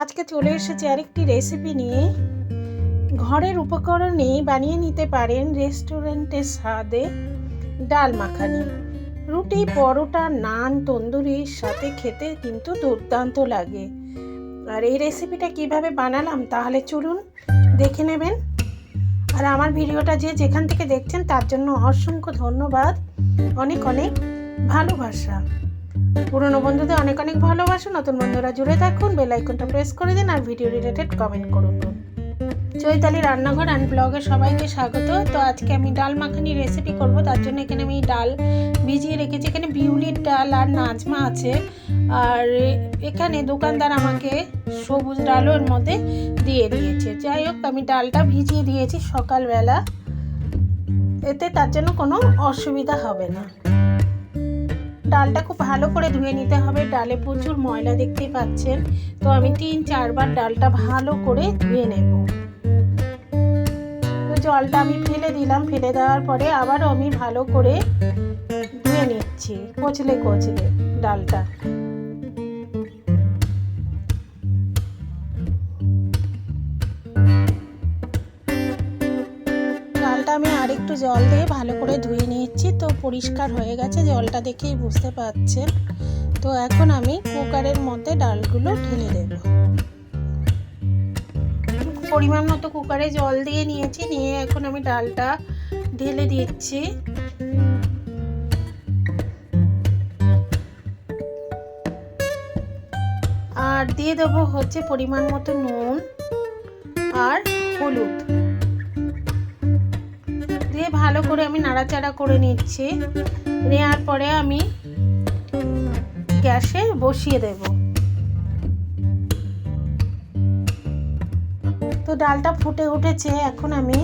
আজকে চলে এসেছি আরেকটি রেসিপি নিয়ে। ঘরের উপকরণে বানিয়ে নিতে পারেন রেস্টুরেন্টের স্বাদে ডাল মাখানি। রুটি, পরোটা, নান তন্দুরির সাথে খেতে কিন্তু দুর্দান্ত লাগে। আর এই রেসিপিটা কীভাবে বানালাম তাহলে চলুন দেখে নেবেন। আর আমার ভিডিওটা যে যেখান থেকে দেখছেন তার জন্য অসংখ্য ধন্যবাদ। অনেক অনেক ভালোবাসা। পুরনো বন্ধুদের অনেক অনেক ভালোবাসা। নতুন বন্ধুরা জুড়ে থাকুন বেল আইকনটা প্রেস করে দিন আর ভিডিও রিলেটেড কমেন্ট করুন। চৈতালি রান্নাঘর অ্যান্ড ব্লগে সবাইকে স্বাগত। তো আজকে আমি ডাল মাখানি রেসিপি করব, তার জন্য এখানে আমি ডাল ভিজিয়ে রেখেছি। এখানে বিউলির ডাল আর নাজমা আছে। আর এখানে দোকানদার আমাকে সবুজ ডালও এর মধ্যে দিয়ে দিয়েছে। যাই হোক, আমি ডালটা ভিজিয়ে দিয়েছি সকালবেলা। এতে তার জন্য কোনো অসুবিধা হবে না। ডালটা খুব ভালো করে ধুয়ে নিতে হবে। ডালে প্রচুর ময়লা দেখতে পাচ্ছেন। তো আমি তিন, চারবার ডালটা ভালো করে ধুয়ে নেব। তো জলটা আমি ফেলে দিলাম। ফেলে দেওয়ার পরে আবারও আমি ভালো করে ধুয়ে নিচ্ছি। কচলে কচলে ডালটা। ডালটা আমি আরেকটু জল দিয়ে ভালো করে ধুয়ে নিচ্ছি তো পরিষ্কার হয়ে গেছে, জলটা দেখেই বুঝতে পারছেন। তো এখন আমি কুকারের মধ্যে ডালগুলো ঢেলে দেব। পরিমাণ মতো কুকারে জল দিয়ে নিয়েছি, নিয়ে এখন আমি ডালটা ঢেলে দিচ্ছি। আর দিয়ে দেবো হচ্ছে পরিমাণ মতো নুন আর হলুদ। দিয়ে ভালো করে আমি নাড়াচাড়া করে নিচ্ছি। নেওয়ার পরে আমি গ্যাসে বসিয়ে দেব। তো ডালটা ফুটে উঠেছে, এখন আমি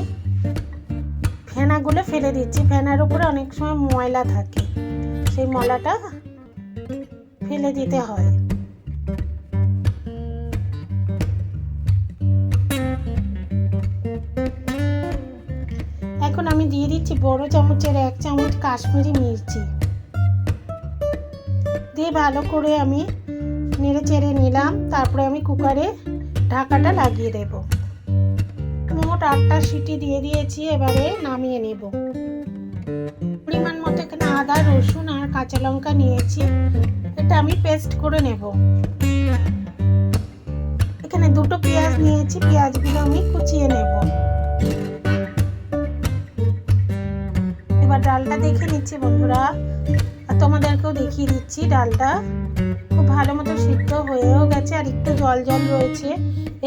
ফেনাগুলো ফেলে দিচ্ছি। ফেনার উপরে অনেক সময় ময়লা থাকে। সেই ময়লাটা ফেলে দিতে হয়। এখন আমি দিয়ে দিচ্ছি বড় চামচের এক চামচ কাশ্মীরি মির্চি। দিয়ে ভালো করে আমি নেড়ে চেড়ে নিলাম, তারপরে আমি কুকারে ঢাকাটা লাগিয়ে দেব। মোট আটটা সিটি দিয়ে দিয়েছি, এবারে নামিয়ে নেব। পরিমাণ মতো এখানে আদা, রসুন আর কাঁচা লঙ্কা নিয়েছি, এটা আমি পেস্ট করে নেব। এখানে দুটো পেঁয়াজ নিয়েছি, পেঁয়াজগুলো আমি কুচিয়ে নেব। এবার ডালটা দেখে নিচ্ছি বন্ধুরা। আর তোমাদেরকেও দেখিয়ে দিচ্ছি ডালটা। খুব ভালো মতো সিদ্ধ হয়েও গেছে আর একটু জল জল রয়েছে।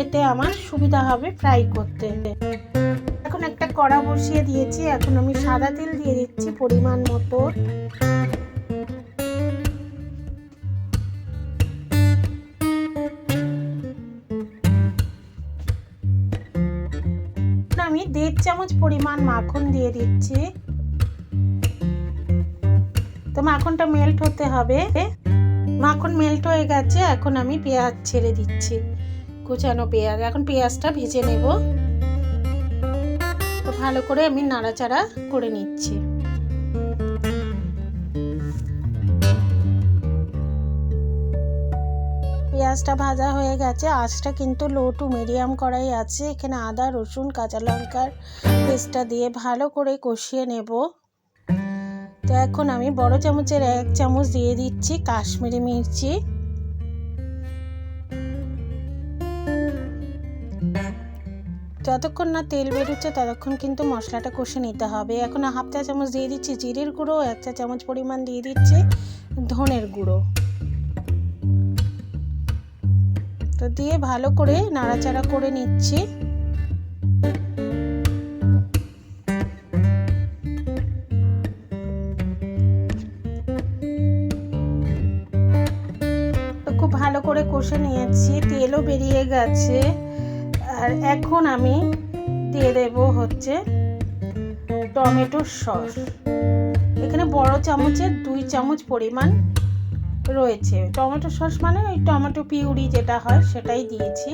এতে আমার সুবিধা হবে ফ্রাই করতে। এখন একটা কড়া বসিয়ে দিয়েছি। এখন আমি সাদা তেল দিয়ে দিচ্ছি পরিমাণ মতো। আমি দেড় চামচ পরিমাণ মাখন দিয়ে দিচ্ছি। তো মাখনটা মেল্ট হতে হবে। মাখন মেল্ট হয়ে গেছে, এখন আমি পেঁয়াজ ছেড়ে দিচ্ছি। কুচানো পেঁয়াজ, এখন পেঁয়াজটা ভেজে নেব। তো ভালো করে আমি নাড়াচাড়া করে নিচ্ছি। পেঁয়াজটা ভাজা হয়ে গেছে, আঁচটা কিন্তু লো টু মিডিয়াম করাই আছে। এখানে আদা, রসুন, কাঁচা লঙ্কার পেস্টটা দিয়ে ভালো করে কষিয়ে নেব। তো এখন আমি বড় চামচের এক চামচ দিয়ে দিচ্ছি কাশ্মীরি মির্চি। যতক্ষণ না তেল বেরোচ্ছে ততক্ষণ কিন্তু মশলাটা কষে নিতে হবে। এখন হাফ চা চামচ দিয়ে দিচ্ছি জিরের গুঁড়ো, এক চা চামচ পরিমাণ দিয়ে দিচ্ছি ধনের গুঁড়ো। তো দিয়ে ভালো করে নাড়াচাড়া করে নিচ্ছি। কষে নিয়েছি, তেলও বেরিয়ে গেছে। আর এখন আমি দিয়ে দেব হচ্ছে টমেটোর সস। এখানে বড় চামচের দুই চামচ পরিমাণ রয়েছে। টমেটো সস মানে ওই টমেটো পিউরি যেটা হয় সেটাই দিয়েছি।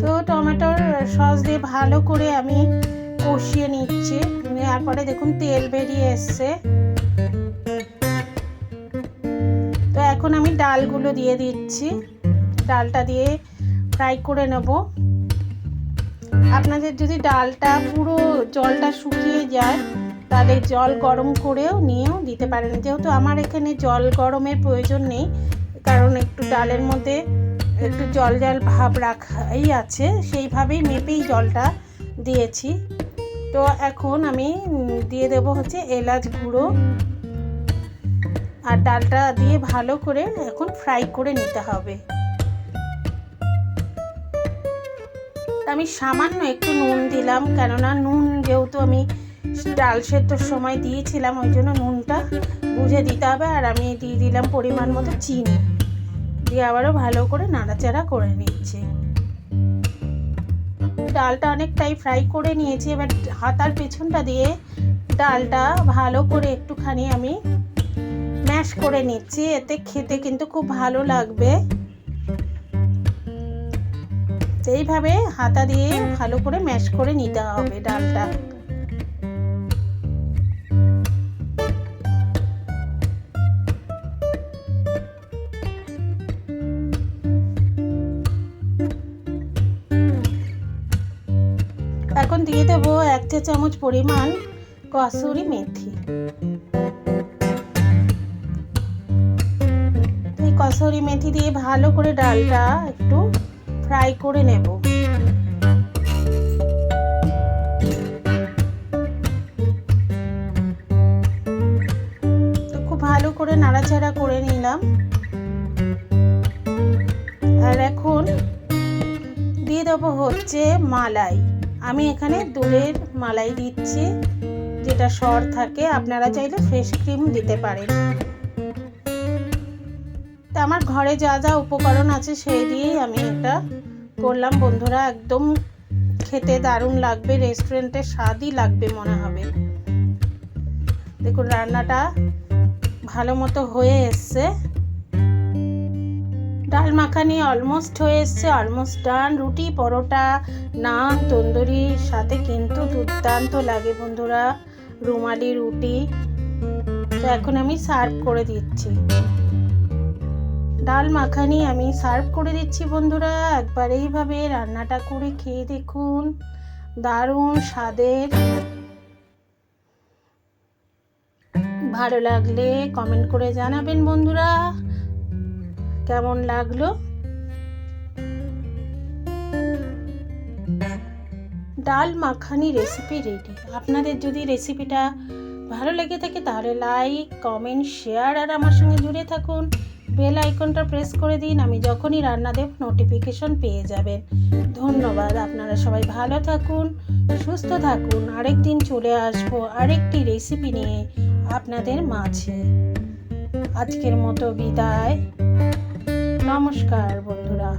তো টমেটোর সস দিয়ে ভালো করে আমি কষিয়ে নিচ্ছি। তারপরে দেখুন তেল বেরিয়ে এসছে। তো এখন আমি ডালগুলো দিয়ে দিচ্ছি। ডালটা দিয়ে ফ্রাই করে নেব। আপনাদের যদি ডালটা পুরো জলটা শুকিয়ে যায়, তাহলে জল গরম করেও নিয়েও দিতে পারেন। যেহেতু আমার এখানে জল গরমের প্রয়োজন নেই, কারণ একটু ডালের মধ্যে একটু জল জল ভাব রাখাই আছে, সেইভাবেই মেপেই জলটা দিয়েছি। তো এখন আমি দিয়ে দেব হচ্ছে এলাচ গুঁড়ো আর ডালটা দিয়ে ভালো করে এখন ফ্রাই করে নিতে হবে। আমি সামান্য একটু নুন দিলাম, কেননা নুন যেহেতু আমি ডাল সেদ্ধর সময় দিয়েছিলাম, ওই জন্য নুনটা বুঝে দিতে হবে, আর আমি দিয়ে দিলাম পরিমাণ মতো চিনি। দিয়ে আবারও ভালো করে নাড়াচাড়া করে নিচ্ছি। ডালটা অনেকটাই ফ্রাই করে নিয়েছি। এবার হাতার পেছনটা দিয়ে ডালটা ভালো করে একটুখানি আমি ম্যাশ করে নিচ্ছি। এতে খেতে কিন্তু খুব ভালো লাগবে। এইভাবে হাতা দিয়ে ভালো করে ম্যাশ করে নিতে হবে ডালটা। এখন দিয়ে দেবো এক চা চামচ পরিমাণ কসুরি মেথি। এই কসুরি মেথি দিয়ে ভালো করে ডালটা একটু ফ্রাই করে নেব। খুব ভালো করে নাড়াচাড়া করে নিলাম। আর এখন দিয়ে দেবো হচ্ছে মালাই। আমি এখানে দুধের মালাই দিচ্ছি, যেটা সর থাকে। আপনারা চাইলে ফ্রেশ ক্রিম দিতে পারেন। তা আমার ঘরে যা যা উপকরণ আছে, সেই দিয়েই আমি এটা করলাম। বন্ধুরা, একদম খেতে দারুণ লাগবে রেস্টুরেন্টের স্বাদই লাগবে মনে হবে। দেখুন, রান্নাটা ভালো মতো হয়ে এসছে। ডাল মাখানি অলমোস্ট হয়ে এসছে অলমোস্ট ডান রুটি, পরোটা, নান তন্দুরির সাথে কিন্তু দুর্দান্ত লাগে বন্ধুরা, রুমালি রুটি। তো এখন আমি সার্ভ করে দিচ্ছি। ডাল মাখানি আমি সার্ভ করে দিচ্ছি বন্ধুরা, একবার এইভাবে রান্নাটা করে খেয়ে দেখুন। দারুণ স্বাদের। ভালো লাগলে কমেন্ট করে জানাবেন বন্ধুরা। কেমন লাগল? ডাল মাখানি রেসিপি রেডি আপনাদের যদি রেসিপিটা ভালো লেগে থাকে তাহলে লাইক কমেন্ট শেয়ার আর আমার সঙ্গে জুড়ে থাকুন। বেল আইকনটা প্রেস করে দিন, আমি যখনই রান্না দেব নোটিফিকেশন পেয়ে যাবেন। ধন্যবাদ, আপনারা সবাই ভালো থাকুন, সুস্থ থাকুন। আরেক দিন চলে আসব আরেকটি রেসিপি নিয়ে আপনাদের মাঝে। আজকের মতো বিদায়। নমস্কার বন্ধুরা।